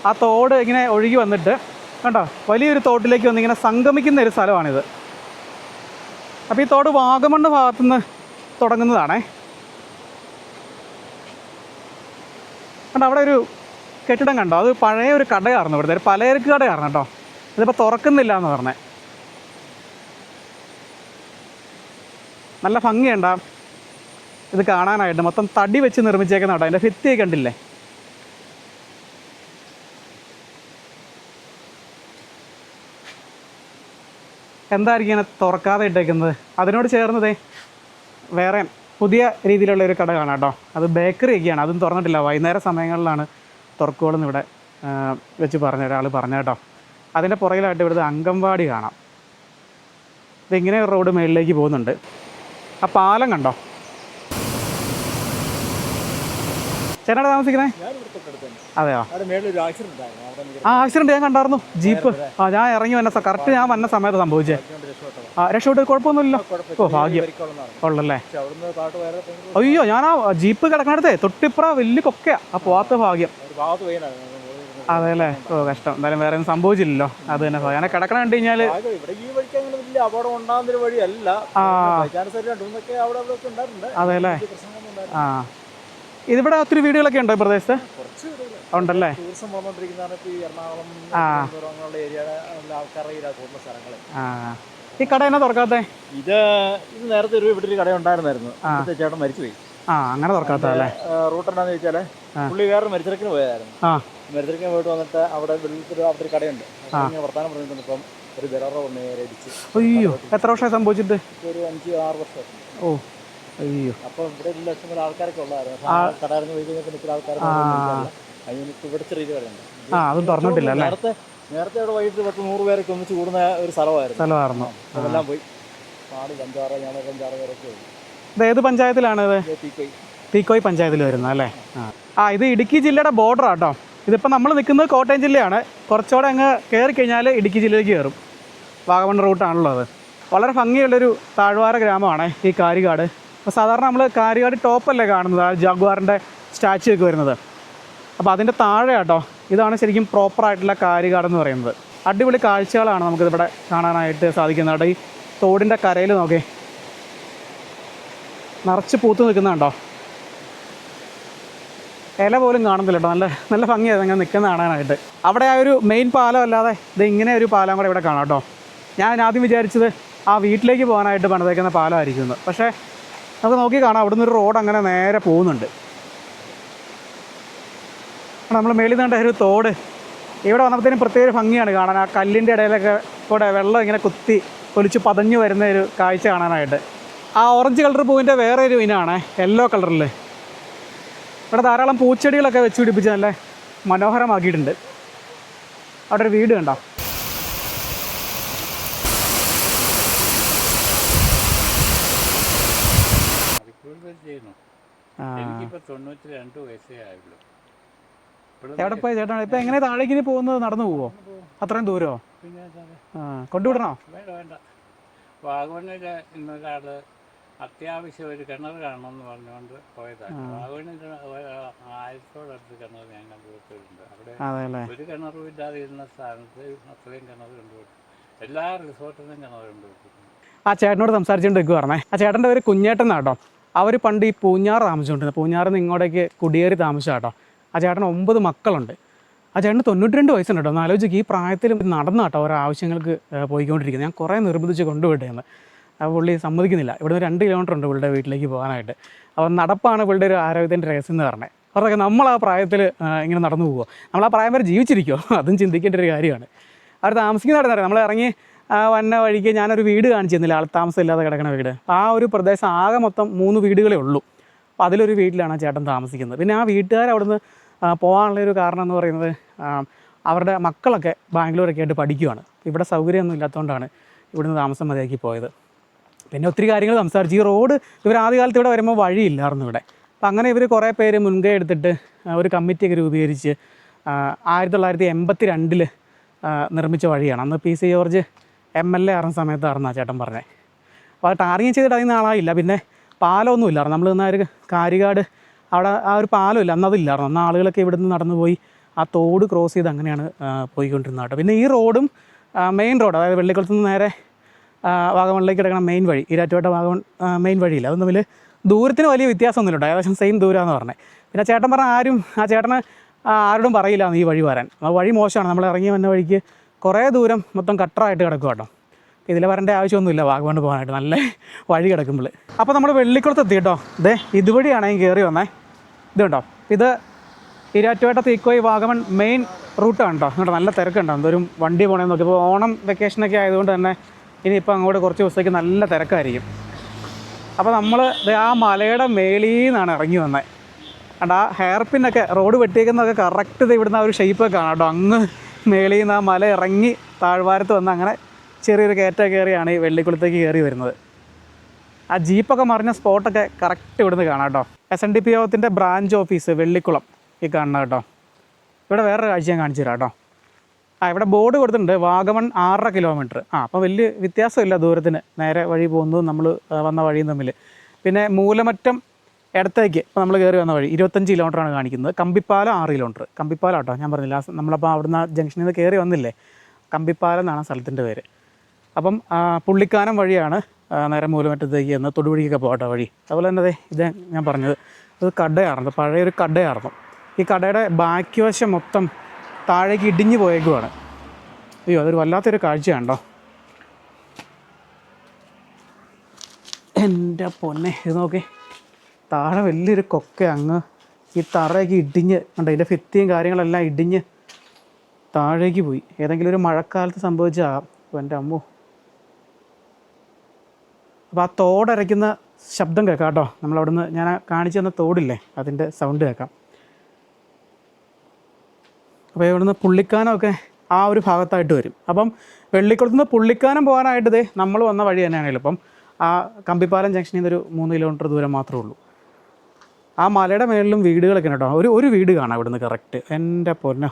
ആ തോട് ഇങ്ങനെ ഒഴുകി വന്നിട്ട് കണ്ടോ? വലിയൊരു തോട്ടിലേക്ക് വന്നിങ്ങനെ സംഗമിക്കുന്ന ഒരു സ്ഥലമാണിത്. അപ്പോൾ ഈ തോട് വാഗമണ്ണ് ഭാഗത്തുനിന്ന് തുടങ്ങുന്നതാണേ. കണ്ടോ അവിടെ ഒരു കെട്ടിടം കണ്ടോ? അത് പഴയ ഒരു കടയായിരുന്നു ഇവിടുത്തെ ഒരു പലചരക്ക് കടയായിരുന്നു കേട്ടോ. ഇതിപ്പോൾ തുറക്കുന്നില്ല എന്ന് പറഞ്ഞേ. നല്ല ഭംഗിയുണ്ടാ. ഇത് കാണാനായിട്ട് മൊത്തം തടി വെച്ച് നിർമ്മിച്ചേക്കുന്ന കേട്ടോ അതിന്റെ ഭിത്തിയൊക്കെ കണ്ടില്ലേ? എന്തായിരിക്കും ഇങ്ങനെ തുറക്കാതെ ഇട്ടേക്കുന്നത്? അതിനോട് ചേർന്നതേ വേറെ പുതിയ രീതിയിലുള്ള ഒരു കട കാണാം കേട്ടോ. അത് ബേക്കറി ഒക്കെയാണ്. അതും തുറന്നിട്ടില്ല. വൈകുന്നേര സമയങ്ങളിലാണ് തുറക്കുകളെന്ന് ഇവിടെ വെച്ച് പറഞ്ഞ ഒരാൾ പറഞ്ഞ കേട്ടോ. അതിന്റെ പുറകിലായിട്ട് ഇവിടുത്തെ അംഗൻവാടി കാണാം. ഇതിങ്ങനെ റോഡ് മേളിലേക്ക് പോകുന്നുണ്ട്. ആ പാലം കണ്ടോ? ചേട്ടാ താമസിക്കുന്നേ? അതെയോ? ആ ആക്സിഡന്റ് ഞാൻ കണ്ടായിരുന്നു. ജീപ്പ്. ആ ഞാൻ ഇറങ്ങി വന്ന കറക്റ്റ് ഞാൻ വന്ന സമയത്ത് സംഭവിച്ചേ. ആ രക്ഷപ്പെട്ട് കുഴപ്പമൊന്നുമില്ലല്ലോ. ഓ ഭാഗ്യം. ഉള്ളല്ലേ? അയ്യോ ഞാൻ ആ ജീപ്പ് കിടക്കണടുത്തേ. തൊട്ടിപ്പുറ വലിയ കൊക്കയാ. ആ പോവാത്ത ഭാഗ്യം. അതെ അല്ലേ ഓ കഷ്ടം. എന്തായാലും വേറെ ഒന്നും സംഭവിച്ചില്ലല്ലോ. അത് തന്നെ. ഞാൻ കിടക്കണ കണ്ടു കഴിഞ്ഞാൽ ഒക്കെ അതെ അല്ലേ ആ. ഇതിവിടെ ഒത്തിരി വീടുകളൊക്കെ ഉണ്ടോ ഈ പ്രദേശത്ത്? ഉണ്ടല്ലേ? ആ. ഈ കട എന്നാ തുറക്കാത്തേ? ഇത് ഇത് നേരത്തെ ഒരു ഇവിടെ ഒരു കട ഉണ്ടായിരുന്നായിരുന്നു. ചേട്ടൻ മരിച്ചുപോയി. ആ അങ്ങനെ തുറക്കാത്തല്ലേ റൂട്ട് എന്താണെന്ന് ചോദിച്ചാൽ ആ. പുള്ളി വേറെ മരിച്ചിറക്കിന് പോയായിരുന്നു ആ. മരുന്നിരിക്കാൻ പോയിട്ട് വന്നിട്ട് അവിടെ വെള്ളത്തിൽ അവിടെ ഒരു കടയുണ്ട്. വർത്താനം പറഞ്ഞിട്ടുണ്ട് ഇപ്പം ഒരു ബെററ നേരെ ഇടിച്ച് അയ്യോ എത്ര വർഷമായി സംഭവിച്ചിട്ട്? ഒരു അഞ്ച് ആറ് വർഷം ഓ. അയ്യോ. അപ്പോൾ ഇവിടെ ഒരു ലക്ഷം പോലെ ആൾക്കാരൊക്കെ ഉള്ളതായിരുന്നു. കടയിറങ്ങി പോയി കഴിഞ്ഞാൽ പിന്നെ ഇത്ര ആൾക്കാർ അതിന് ഇവിടെ ചെറിയ ആ അതും തുറന്നിട്ടില്ല അല്ലേ? നേരത്തെ നേരത്തെ ഇവിടെ വൈകിട്ട് പത്ത് നൂറ് പേരൊക്കെ ഒന്നിച്ച് കൂടുന്ന ഒരു സ്ഥലമായിരുന്നു. സ്ഥലമായിരുന്നു. അതെല്ലാം പോയി. നാല് അഞ്ചാറ് ഞങ്ങൾ അഞ്ചാറ് പേരൊക്കെ ഇത് ഏത് പഞ്ചായത്തിലാണ് ഇത്? തീക്കോയി. പഞ്ചായത്തിൽ വരുന്നത് അല്ലേ? ആ. ഇത് ഇടുക്കി ജില്ലയുടെ ബോർഡർ കേട്ടോ ഇതിപ്പോൾ നമ്മൾ നിൽക്കുന്നത് കോട്ടയം ജില്ലയാണ്. കുറച്ചുകൂടെ അങ്ങ് കയറി കഴിഞ്ഞാൽ ഇടുക്കി ജില്ലയിലേക്ക് കയറും. വാഗമൺ റൂട്ടാണല്ലോ അത് വളരെ ഭംഗിയുള്ളൊരു താഴ്വാര ഗ്രാമമാണ് ഈ കാരികാട്. അപ്പോൾ സാധാരണ നമ്മൾ കാര്യമായിട്ട് ടോപ്പല്ലേ കാണുന്നത് ആ ജാഗ്വാറിന്റെ സ്റ്റാച്ചു ഒക്കെ വരുന്നത്. അപ്പോൾ അതിന്റെ താഴെ കേട്ടോ ഇതാണ് ശരിക്കും പ്രോപ്പറായിട്ടുള്ള കാരികാട് എന്ന് പറയുന്നത്. അടിപൊളി കാഴ്ചകളാണ് നമുക്കിതിവിടെ കാണാനായിട്ട് സാധിക്കുന്നത്. കേട്ടോ ഈ തോടിന്റെ കരയിൽ നോക്കേ. നിറച്ച് പൂത്ത് നിൽക്കുന്നുണ്ടോ ഇല പോലും കാണുന്നില്ല കേട്ടോ. നല്ല നല്ല ഭംഗിയായിരുന്നു അങ്ങനെ നിൽക്കുന്ന കാണാനായിട്ട്. അവിടെ ആ ഒരു മെയിൻ പാലം അല്ലാതെ ഇത് ഇങ്ങനെ ഒരു പാലം കൂടെ ഇവിടെ കാണാം കേട്ടോ. ഞാൻ ആദ്യം വിചാരിച്ചത് ആ വീട്ടിലേക്ക് പോകാനായിട്ട് പണിതേക്കുന്ന പാലമായിരിക്കുന്നത് പക്ഷേ നമുക്ക് നോക്കി കാണാം. അവിടുന്ന് ഒരു റോഡ് അങ്ങനെ നേരെ പോകുന്നുണ്ട്. നമ്മൾ മേളിൽ നിന്നുണ്ട ഒരു തോട്. ഇവിടെ വന്നപ്പോഴത്തേനും പ്രത്യേക ഭംഗിയാണ് കാണാൻ. ആ കല്ലിന്റെ ഇടയിലൊക്കെ കൂടെ വെള്ളം ഇങ്ങനെ കുത്തി ഒലിച്ച് പതഞ്ഞു വരുന്ന ഒരു കാഴ്ച കാണാനായിട്ട്. ആ ഓറഞ്ച് കളർ പൂവിന്റെ വേറെ ഒരു ഇനാണ് യെല്ലോ കളറിൽ ഇവിടെ ധാരാളം പൂച്ചെടികളൊക്കെ വെച്ച് പിടിപ്പിച്ച് നല്ല മനോഹരമാക്കിയിട്ടുണ്ട്. അവിടെ ഒരു വീട് കണ്ടോ? എനിക്കിപ്പോ തൊണ്ണൂറ്റി രണ്ട് വയസ്സേ ആയുള്ളൂ. എവിടെ പോയി ചേട്ടാ ഇപ്പൊ എങ്ങനെ താഴേക്ക് ഇനി പോകുന്നത്? നടന്നു പോവോ? അത്രയും ദൂരോ? ആ കൊണ്ടുവിടണോ? വേണ്ട വേണ്ട. വാഗമണ്ണിൽ ഇന്നൊരാൾ അത്യാവശ്യം ഒരു കിണർ കാണണമെന്ന് പറഞ്ഞുകൊണ്ട് പോയതാണ്. വാഗമണ്ണിൽ ആയിരത്തോടടുത്ത് കിണർ ഞാൻ കണ്ടുപോയിട്ടുണ്ട് അവിടെ ഒരു കിണറും ഇല്ലാതെ ഇരുന്ന സ്ഥാനത്ത് അത്രയും കിണർ കണ്ടുപിടിച്ചു. എല്ലാ റിസോർട്ടിലും കിണർ കണ്ടുപോയിട്ടുണ്ട് ആ ചേട്ടനോട് സംസാരിച്ചുകൊണ്ട് നിൽക്കുക പറഞ്ഞേ ആ ചേട്ടന്റെ ഒരു കുഞ്ഞേട്ടൻ കേട്ടോ അവർ പണ്ട് ഈ പൂഞ്ഞാറ് താമസിച്ചുകൊണ്ടിരുന്നത് പൂഞ്ഞാറിൽ നിന്ന് ഇങ്ങോട്ടേക്ക് കുടിയേറി താമസിച്ച കേട്ടോ ആ ചേട്ടന് ഒമ്പത് മക്കളുണ്ട്. ആ ചേട്ടന് തൊണ്ണൂറ്റി രണ്ട് വയസ്സുണ്ട് കേട്ടോ ഒന്ന് ആലോചിക്കുക ഈ പ്രായത്തിൽ നടന്ന കേട്ടോ ഓരോ ആവശ്യങ്ങൾക്ക് പോയിക്കൊണ്ടിരിക്കുന്നത് ഞാൻ കുറേ നിർബന്ധിച്ച് കൊണ്ടുപോയിട്ടേന്ന്. അപ്പോൾ പുള്ളി സമ്മതിക്കുന്നില്ല. ഇവിടെ നിന്ന് രണ്ട് കിലോമീറ്റർ ഉണ്ട് പുള്ളിയുടെ വീട്ടിലേക്ക് പോകാനായിട്ട്. അപ്പോൾ നടപ്പാണ് പുള്ളിയുടെ ഒരു ആരോഗ്യത്തിന്റെ രഹസ്യം എന്ന് പറഞ്ഞത് അവരൊക്കെ നമ്മൾ ആ പ്രായത്തിൽ ഇങ്ങനെ നടന്നു പോകുമോ നമ്മൾ ആ പ്രായം വരെ ജീവിച്ചിരിക്കുമോ അതും ചിന്തിക്കേണ്ട ഒരു കാര്യമാണ്. അവർ താമസിക്കുന്ന അവിടെ നമ്മൾ ഇറങ്ങി വന്ന വഴിക്ക് ഞാനൊരു വീട് കാണിച്ചു തന്നില്ല ആൾ താമസം ഇല്ലാതെ കിടക്കുന്ന വീട്. ആ ഒരു പ്രദേശം ആകെ മൊത്തം മൂന്ന് വീടുകളേ ഉള്ളൂ. അപ്പോൾ അതിലൊരു വീട്ടിലാണ് ആ ചേട്ടൻ താമസിക്കുന്നത്. പിന്നെ ആ വീട്ടുകാർ അവിടുന്ന് ആ, പോകാനുള്ള ഒരു കാരണം എന്ന് പറയുന്നത് അവരുടെ മക്കളൊക്കെ ബാംഗ്ലൂരൊക്കെ ആയിട്ട് പഠിക്കുവാണ്. ഇവിടെ സൗകര്യമൊന്നും ഇല്ലാത്തതുകൊണ്ടാണ് ഇവിടുന്ന് താമസം മതിയാക്കി പോയത്. പിന്നെ ഒത്തിരി കാര്യങ്ങൾ സംസാരിച്ചു. ഈ റോഡ് ഇവർ ആദ്യകാലത്ത് ഇവിടെ വരുമ്പോൾ വഴിയില്ലായിരുന്നു ഇവിടെ. അപ്പം അങ്ങനെ ഇവർ കുറേ പേര് മുൻകൈ എടുത്തിട്ട് ഒരു കമ്മിറ്റിയൊക്കെ രൂപീകരിച്ച് ആ, ആയിരത്തി തൊള്ളായിരത്തി എൺപത്തി രണ്ടിൽ നിർമ്മിച്ച വഴിയാണ്. അന്ന് P C George M L A ആറുന്ന സമയത്ത് ആ ചേട്ടൻ പറഞ്ഞത് അപ്പോൾ അത് ടാറിങ് ചെയ്തിട്ട് അതിന് ആളായില്ല. പിന്നെ പാലമൊന്നും ഇല്ലായിരുന്നു നമ്മൾ നിന്ന ഒരു കാരികാട് അവിടെ ആ ഒരു പാലമില്ല. അന്ന് അതില്ലായിരുന്നു. അന്ന് ആളുകളൊക്കെ ഇവിടുന്ന് നടന്നു പോയി ആ തോട് ക്രോസ് ചെയ്ത് അങ്ങനെയാണ് പോയിക്കൊണ്ടിരുന്നത് കേട്ടോ. പിന്നെ ഈ റോഡും മെയിൻ റോഡ് അതായത് വെള്ളിക്കുളത്ത് നിന്ന് നേരെ വാഗമണിലേക്ക് കിടക്കുന്ന മെയിൻ വഴി ഈരാറ്റുപേട്ട വാഗമൺ മെയിൻ വഴിയില്ല. അത് തമ്മിൽ ദൂരത്തിന് വലിയ വ്യത്യാസമൊന്നുമില്ല കേട്ടോ. ഏകദേശം സെയിം ദൂരമാണെന്ന് പറഞ്ഞത് പിന്നെ ചേട്ടൻ പറഞ്ഞ ആരും ആ ചേട്ടന് ആരോടും പറയില്ല ഈ വഴി വരാൻ. ആ വഴി മോശമാണ്. നമ്മൾ ഇറങ്ങി വന്ന വഴിക്ക് കുറേ ദൂരം മൊത്തം കട്ടറായിട്ട് കിടക്കും കേട്ടോ. ഇതിൽ വരേണ്ട ആവശ്യമൊന്നുമില്ല വാഗമണ് പോകാനായിട്ട്. നല്ല വഴി കിടക്കുമ്പോൾ. അപ്പോൾ നമ്മൾ വെള്ളിക്കുളത്ത് എത്തി കേട്ടോ. ഇതേ ഇതുവഴിയാണ് കയറി വന്നേ. ഇത് ഇത് ഇരാറ്റുപേട്ട തീക്കോയി വാഗമൺ മെയിൻ റൂട്ടാണ് കേട്ടോ. എന്നിട്ട് നല്ല തിരക്കുണ്ടോ. എന്തോരും വണ്ടി പോകണമെന്ന് നോക്കിയപ്പോൾ ഓണം വെക്കേഷനൊക്കെ ആയതുകൊണ്ട് തന്നെ ഇനിയിപ്പോൾ അങ്ങോട്ട് കുറച്ച് ദിവസത്തേക്ക് നല്ല തിരക്കായിരിക്കും. അപ്പോൾ നമ്മൾ ആ മലയുടെ മേളിൽ നിന്നാണ് ഇറങ്ങി വന്നത് കണ്ട ആ ഹെയർ പിന്നൊക്കെ റോഡ് വെട്ടിയേക്കുന്നതൊക്കെ കറക്റ്റ് ഇവിടുന്ന് ആ ഒരു ഷേപ്പൊക്കെ കാണാം കേട്ടോ. അങ്ങ് മേളിൽ നിന്ന് ആ മല ഇറങ്ങി താഴ്വാരത്ത് വന്ന് അങ്ങനെ ചെറിയൊരു കയറ്റ കയറിയാണ് ഈ വെള്ളിക്കുളത്തേക്ക് കയറി വരുന്നത്. ആ ജീപ്പൊക്കെ മറിഞ്ഞ സ്പോട്ടൊക്കെ കറക്റ്റ് ഇവിടുന്ന് കാണാം കേട്ടോ. S N D P branch office Vellikkulam ഈ കാണുന്നത് കേട്ടോ. ഇവിടെ വേറൊരു കാഴ്ച ഞാൻ കാണിച്ചു തരാം കേട്ടോ. ആ ഇവിടെ ബോർഡ് കൊടുത്തിട്ടുണ്ട്. വാഗമൺ ആറര കിലോമീറ്റർ ആ അപ്പോൾ വലിയ വ്യത്യാസമില്ല ദൂരത്തിന്. നേരെ വഴി പോകുന്നതും നമ്മൾ വന്ന വഴിയും തമ്മിൽ. പിന്നെ മൂലമറ്റം ഇടത്തേക്ക് ഇപ്പോൾ നമ്മൾ കയറി വന്ന വഴി ഇരുപത്തഞ്ച് കിലോമീറ്ററാണ് കാണിക്കുന്നത്. കമ്പിപ്പാലം ആറ് കിലോമീറ്റർ കമ്പിപ്പാലം കേട്ടോ ഞാൻ പറഞ്ഞില്ല. നമ്മളപ്പോൾ അവിടുന്ന് ജംഗ്ഷനിൽ നിന്ന് കയറി വന്നില്ലേ? കമ്പിപ്പാലം എന്നാണ് സ്ഥലത്തിന്റെ പേര്. അപ്പം പുള്ളിക്കാനം വഴിയാണ് നേരം മൂലമറ്റത്തേക്ക് എന്ന് തൊടുവഴിക്കൊക്കെ പോകട്ടെ വഴി. അതുപോലെ തന്നെ അതെ ഇത് ഞാൻ പറഞ്ഞത് ഇത് കടയായിരുന്നു പഴയൊരു കടയായിരുന്നു ഈ കടയുടെ ബാക്കി വശം മൊത്തം താഴേക്ക് ഇടിഞ്ഞു പോയേക്കുവാണ്. അയ്യോ അതൊരു വല്ലാത്തൊരു കാഴ്ചയാണല്ലോ എന്റെ പൊന്നെ ഇത് നോക്കി. താഴെ വലിയൊരു കൊക്ക അങ്ങ് ഈ തറയൊക്കെ ഇടിഞ്ഞ് ഉണ്ട് ഇതിന്റെ ഭിത്തിയും കാര്യങ്ങളെല്ലാം ഇടിഞ്ഞ് താഴേക്ക് പോയി. ഏതെങ്കിലും ഒരു മഴക്കാലത്ത് സംഭവിച്ചാകാം അപ്പോൾ എന്റെ അമ്മു. അപ്പോൾ ആ തോടരയ്ക്കുന്ന ശബ്ദം കേൾക്കാം കേട്ടോ. നമ്മളവിടുന്ന് ഞാൻ കാണിച്ചു തന്ന തോടില്ലേ അതിന്റെ സൗണ്ട് കേൾക്കാം. അപ്പോൾ ഇവിടുന്ന് പുള്ളിക്കാനമൊക്കെ ആ ഒരു ഭാഗത്തായിട്ട് വരും. അപ്പം വെള്ളിക്കുളത്തുനിന്ന് പുള്ളിക്കാനം പോകാനായിട്ട് ദേ നമ്മൾ വന്ന വഴി തന്നെയാണ് എളുപ്പം ആ കമ്പിപ്പാലം ജംഗ്ഷനിൽ നിന്ന് ഒരു മൂന്ന് കിലോമീറ്റർ ദൂരം മാത്രമേ ഉള്ളൂ. ആ മലയുടെ മേളിലും വീടുകളൊക്കെ കേട്ടോ. ഒരു ഒരു വീട് കാണാം ഇവിടുന്ന് കറക്റ്റ് എന്റെ പൊന്ന.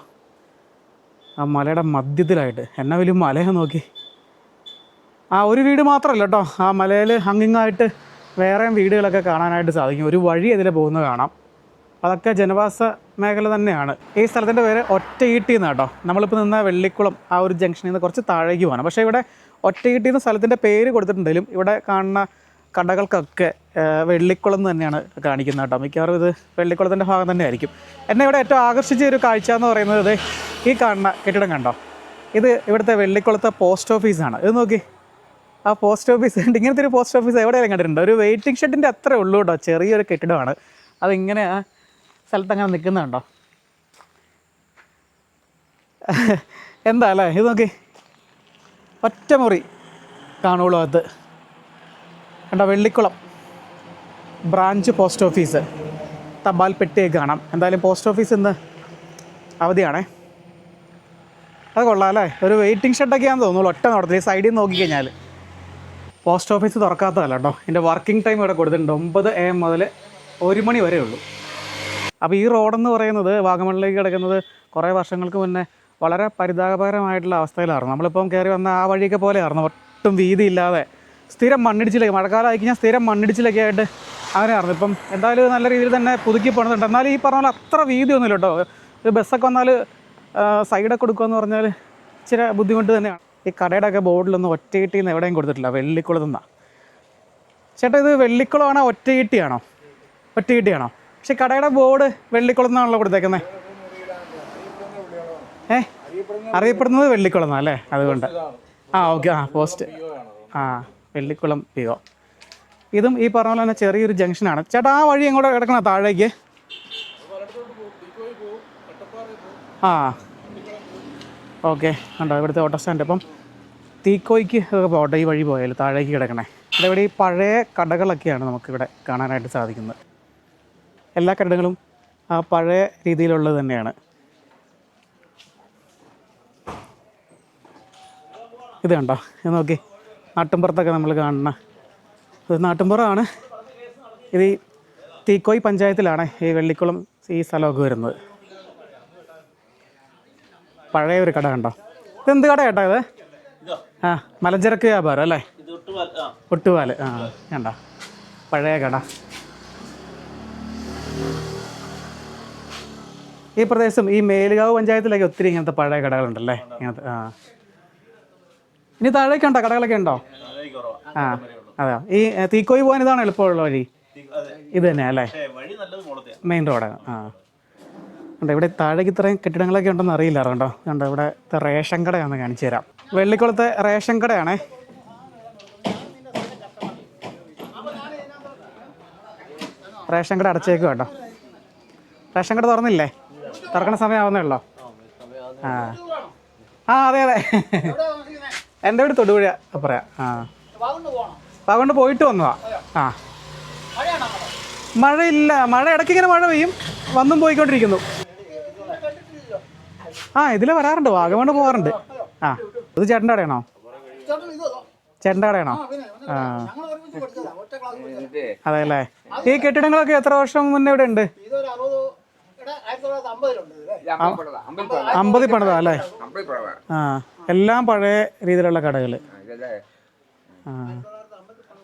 ആ മലയുടെ മധ്യത്തിലായിട്ട്. എന്നാ വലിയ മലയെ നോക്കി. ആ ഒരു വീട് മാത്രമല്ല കേട്ടോ. ആ മലയിൽ ഹങ്ങിങ്ങായിട്ട് വേറെയും വീടുകളൊക്കെ കാണാനായിട്ട് സാധിക്കും. ഒരു വഴി അതിൽ പോകുന്നത് കാണാം. അതൊക്കെ ജനവാസ മേഖല തന്നെയാണ്. ഈ സ്ഥലത്തിന്റെ പേര് ഒറ്റയിട്ടി എന്നാണ് കേട്ടോ. നമ്മളിപ്പോൾ നിന്ന വെള്ളിക്കുളം ആ ഒരു ജംഗ്ഷനിൽ നിന്ന് കുറച്ച് താഴേക്ക് പോകണം. പക്ഷേ ഇവിടെ ഒറ്റയിട്ടി എന്ന സ്ഥലത്തിന്റെ പേര് കൊടുത്തിട്ടുണ്ടെങ്കിലും ഇവിടെ കാണുന്ന കടകൾക്കൊക്കെ വെള്ളിക്കുളം തന്നെയാണ് കാണിക്കുന്നത് കേട്ടോ. മിക്കവാറും ഇത് വെള്ളിക്കുളത്തിന്റെ ഭാഗം തന്നെ ആയിരിക്കും എന്നെ ഇവിടെ ഏറ്റവും ആകർഷിച്ച ഒരു കാഴ്ച എന്ന് പറയുന്നത് ഈ കാണുന്ന കെട്ടിടം കണ്ടോ? ഇത് ഇവിടുത്തെ വെള്ളിക്കുളത്തെ പോസ്റ്റ് ഓഫീസാണ് ഇത് നോക്കി. ആ പോസ്റ്റ് ഓഫീസ് ഉണ്ട് ഇങ്ങനത്തെ ഒരു പോസ്റ്റ് ഓഫീസ് എവിടെയെങ്കിലും കണ്ടിട്ടുണ്ട്? ഒരു വെയിറ്റിംഗ് ഷെഡിന്റെ അത്രേ ഉള്ളൂ കേട്ടോ. ചെറിയൊരു കെട്ടിടമാണ്. അതിങ്ങനെ ആ സ്ഥലത്ത് അങ്ങനെ നിൽക്കുന്നുണ്ടോ എന്താ അല്ലേ? ഇത് നോക്കി. ഒറ്റമുറി കാണുള്ളൂ അത്. കണ്ടോ വെള്ളിക്കുളം. Branch post office. തപാൽ പെട്ടിയൊക്കെ കാണാം. എന്തായാലും പോസ്റ്റ് ഓഫീസ് ഇന്ന് അവധിയാണേ. അത് കൊള്ളാം അല്ലേ? ഒരു വെയിറ്റിംഗ് ഷെഡൊക്കെയാണെന്ന് തോന്നുന്നു. ഒറ്റ നോട്ടത്തിൽ സൈഡിൽ നിന്ന് നോക്കിക്കഴിഞ്ഞാൽ പോസ്റ്റ് ഓഫീസ് തുറക്കാത്തതല്ല കേട്ടോ. എന്റെ വർക്കിംഗ് ടൈം ഇവിടെ കൊടുത്തിട്ടുണ്ട്. ഒമ്പത് എ എം മുതൽ ഒരു മണി വരെ ഉള്ളൂ. അപ്പോൾ ഈ റോഡെന്ന് പറയുന്നത് വാഗമണിലേക്ക് കിടക്കുന്നത് കുറേ വർഷങ്ങൾക്ക് മുന്നേ വളരെ പരിതാപകരമായിട്ടുള്ള അവസ്ഥയിലായിരുന്നു. നമ്മളിപ്പം കയറി വന്ന ആ വഴിയൊക്കെ പോലെയായിരുന്നു. ഒട്ടും വീതി ഇല്ലാതെ സ്ഥിരം മണ്ണിടിച്ചിലേക്ക് മഴക്കാലം ആയി കഴിഞ്ഞാൽ സ്ഥിരം മണ്ണിടിച്ചിലൊക്കെ ആയിട്ട് അങ്ങനെയായിരുന്നു ഇപ്പം എന്തായാലും നല്ല രീതിയിൽ തന്നെ പുതുക്കി പോണതുണ്ട് എന്നാലും ഈ പറഞ്ഞ പോലെ അത്ര വീതിയൊന്നുമില്ല കേട്ടോ. ഒരു ബസ്സൊക്കെ വന്നാൽ സൈഡൊക്കെ കൊടുക്കുകയെന്ന് പറഞ്ഞാൽ ഇച്ചിരി ബുദ്ധിമുട്ട് തന്നെയാണ്. ഈ കടയുടെ ഒക്കെ ബോർഡിലൊന്നും ഒറ്റയിട്ടിന്ന് എവിടെയും കൊടുത്തിട്ടില്ല. വെള്ളിക്കുളത്ത് നിന്നാണ് ചേട്ടാ ഇത് വെള്ളിക്കുളമാണോ ഒറ്റയിട്ടിയാണോ? ഒറ്റയിട്ടിയാണോ? പക്ഷെ കടയുടെ ബോർഡ് വെള്ളിക്കുളം എന്നാണല്ലോ കൊടുത്തേക്കുന്നത് ഏ? അറിയപ്പെടുന്നത് വെള്ളിക്കുളം അല്ലേ? അതുകൊണ്ട്. ആ ഓക്കെ. ആ പോസ്റ്റ്. ആ. വെള്ളിക്കുളം പി ഒ ഇതും ഈ പറഞ്ഞ പോലെ തന്നെ ചെറിയൊരു ജംഗ്ഷനാണ്. ചേട്ടാ ആ വഴി എങ്ങോട്ട് കിടക്കണം? താഴേക്ക്. ആ. ഓക്കെ. കണ്ടോ ഇവിടുത്തെ ഓട്ടോ സ്റ്റാൻഡ് അപ്പം തീക്കോയ്ക്ക് പോട്ടെ ഈ വഴി പോയാൽ താഴേക്ക് കിടക്കണേ. ഇവിടെ ഈ പഴയ കടകളൊക്കെയാണ് നമുക്കിവിടെ കാണാനായിട്ട് സാധിക്കുന്നത്. എല്ലാ കടകളും ആ പഴയ രീതിയിലുള്ളത് തന്നെയാണ്. ഇത് കണ്ടോ? നോക്കി. നാട്ടിൻപുറത്തൊക്കെ നമ്മൾ കാണുന്ന ഇത് നാട്ടുമ്പുറമാണ് ഇത് ഈ തീക്കോയ് പഞ്ചായത്തിലാണ് ഈ വെള്ളിക്കുളം ഈ സ്ഥലമൊക്കെ വരുന്നത്. പഴയ ഒരു കട കണ്ടോ? ഇതെന്ത് കട കേട്ടോ ഇത്? ആ മലഞ്ചരക്ക് വ്യാപാരം അല്ലേ? ഇത് ഒട്ടുപാൽ ആ കണ്ട? പഴയ കട. ഈ പ്രദേശം ഈ മേലുകാവ് പഞ്ചായത്തിലൊക്കെ ഒത്തിരി ഇങ്ങനത്തെ പഴയ കടകളുണ്ടല്ലേ? ഇങ്ങനത്തെ ആ. ഇനി താഴേക്ക് ഉണ്ടോ? കടകളൊക്കെ ഉണ്ടോ? ആ അതെയോ? ഈ തീക്കോയി പോകാൻ ഇതാണ് എളുപ്പമുള്ള വഴി? ഇത് തന്നെ അല്ലേ? മെയിൻ റോഡാണ് ആ. ഉണ്ട് ഇവിടെ താഴേക്ക് ഇത്രയും കെട്ടിടങ്ങളൊക്കെ ഉണ്ടെന്ന് അറിയില്ല കണ്ടോ? ഇവിടെ റേഷൻ കടയാണെന്ന് കാണിച്ചു തരാം. വെള്ളിക്കുളത്തെ റേഷൻ കടയാണേ. റേഷൻ കട അടച്ചേക്ക് കേട്ടോ. റേഷൻ കട തുറന്നില്ലേ? തുറക്കണ സമയമാവുന്നേ ഉള്ളോ? ആ. ആ അതെ അതെ. എന്റെ വീട് തൊടുപുഴ പറയാം. ആ. അതുകൊണ്ട് പോയിട്ട് വന്നതാ. ആ. മഴയില്ല. മഴ ഇടയ്ക്ക് ഇങ്ങനെ മഴ പെയ്യും. വന്നും പോയിക്കൊണ്ടിരിക്കുന്നു. ആ ഇതിലെ വരാറുണ്ട്. വാഗമണ് പോകാറുണ്ട് ആ. ഇത് ചേട്ടന്റെ കടയാണോ? ചേട്ടന്റെ കടയാണോ? ആ അതെ അല്ലേ ഈ കെട്ടിടങ്ങളൊക്കെ എത്ര വർഷം മുന്നേ ഇവിടെ ഉണ്ട്? അമ്പതി അമ്പതിൽ പണിതാ അല്ലേ? ആ. എല്ലാം പഴയ രീതിയിലുള്ള കടകൾ.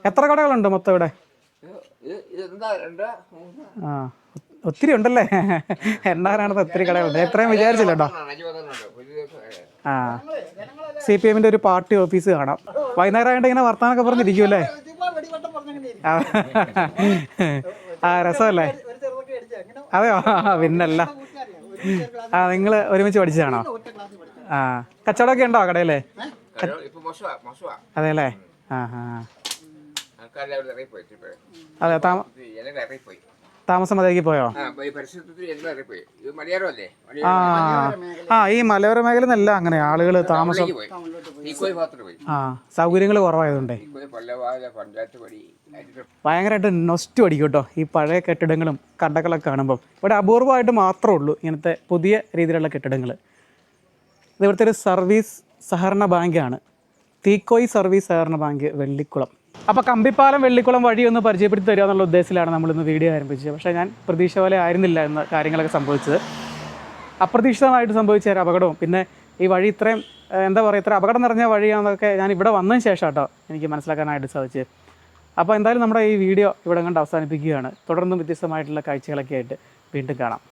എത്ര കടകളുണ്ട് മൊത്തം ഇവിടെ? ആ ഒത്തിരി ഉണ്ടല്ലേ? എണ്ണാറാണത് ഒത്തിരി കടകളുണ്ട്. എത്രയും വിചാരിച്ചില്ല കേട്ടോ ആ. സി പി എമ്മിന്റെ ഒരു പാർട്ടി ഓഫീസ് കാണാം. വൈകുന്നേരം ആയിട്ട് ഇങ്ങനെ വർത്താനൊക്കെ പറഞ്ഞിരിക്കുമല്ലേ ആ. രസമല്ലേ? അതെയോ? പിന്നല്ല. ആ നിങ്ങൾ ഒരുമിച്ച് പഠിച്ചതാണോ? ആ കച്ചവടമൊക്കെ ഉണ്ടോ കടയിലെ? ഇപ്പൊ മോശമാ മോശമാ. അതെ അല്ലേ ആ അതെ താമസം മതിയാക്കി പോയോ? ആ ആ ഈ മലയോര മേഖല. എന്നല്ല അങ്ങനെ. ആളുകൾ താമസം ആ സൗകര്യങ്ങൾ കുറവായതുകൊണ്ടേ. ഭയങ്കരമായിട്ട് നൊസ്റ്റ് അടിക്കും കേട്ടോ. ഈ പഴയ കെട്ടിടങ്ങളും കടകളൊക്കെ കാണുമ്പം. ഇവിടെ അപൂർവമായിട്ട് മാത്രമേ ഉള്ളൂ ഇങ്ങനത്തെ പുതിയ രീതിയിലുള്ള കെട്ടിടങ്ങൾ ഇത് ഇവിടുത്തെ ഒരു സർവീസ് സഹകരണ ബാങ്കാണ്. തീക്കോയി സർവീസ് സഹകരണ ബാങ്ക് വെള്ളിക്കുളം. അപ്പോൾ കമ്പിപ്പാലം വെള്ളിക്കുളം വഴി ഒന്ന് പരിചയപ്പെടുത്തി തരിക എന്നുള്ള ഉദ്ദേശത്തിലാണ് നമ്മളിന്ന് വീഡിയോ ആരംഭിച്ചത്. പക്ഷേ ഞാൻ പ്രതീക്ഷ പോലെ ആയിരുന്നില്ല എന്ന കാര്യങ്ങളൊക്കെ സംഭവിച്ചത്. അപ്രതീക്ഷിതമായിട്ട് സംഭവിച്ച ഒരു അപകടവും. പിന്നെ ഈ വഴി ഇത്രയും എന്താ പറയുക ഇത്ര അപകടം നിറഞ്ഞ വഴിയാണെന്നൊക്കെ ഞാൻ ഇവിടെ വന്നതിന് ശേഷം കേട്ടോ എനിക്ക് മനസ്സിലാക്കാനായിട്ട് സാധിച്ചത്. അപ്പോൾ എന്തായാലും നമ്മുടെ ഈ വീഡിയോ ഇവിടെ കണ്ട് അവസാനിപ്പിക്കുകയാണ്. തുടർന്നും വ്യത്യസ്തമായിട്ടുള്ള കാഴ്ചകളൊക്കെ ആയിട്ട് വീണ്ടും കാണാം.